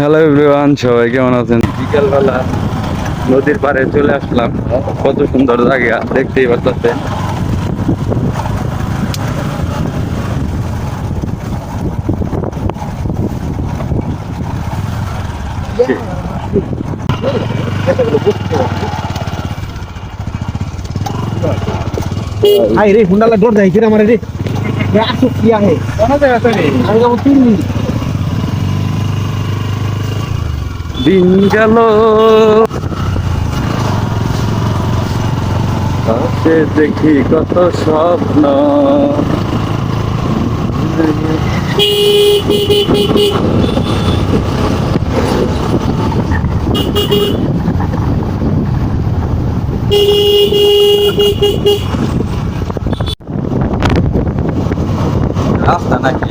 Hello everyone সবাই কেমন আছেন? বিকালবেলা নদীর পাড়ে চলে আসলাম। কত সুন্দর জায়গা দেখতেই পারতেছে আই রে হুন্ডালা দৌড় যাই কিনা আমার রে? আসুক কি আহে? কোন জায়গা আছে রে? আমি যাব 3 মিনিট। দিন গেল। পাশে দেখি কত স্বপ্ন। রাস্তা নাকি?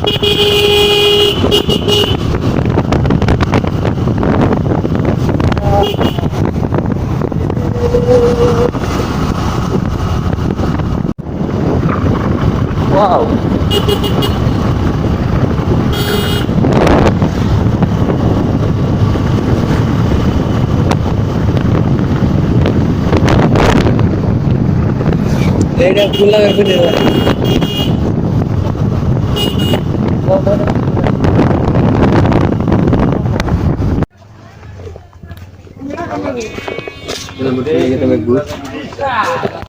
Wow. Dia udah pulang aku. Ini berkulit kita.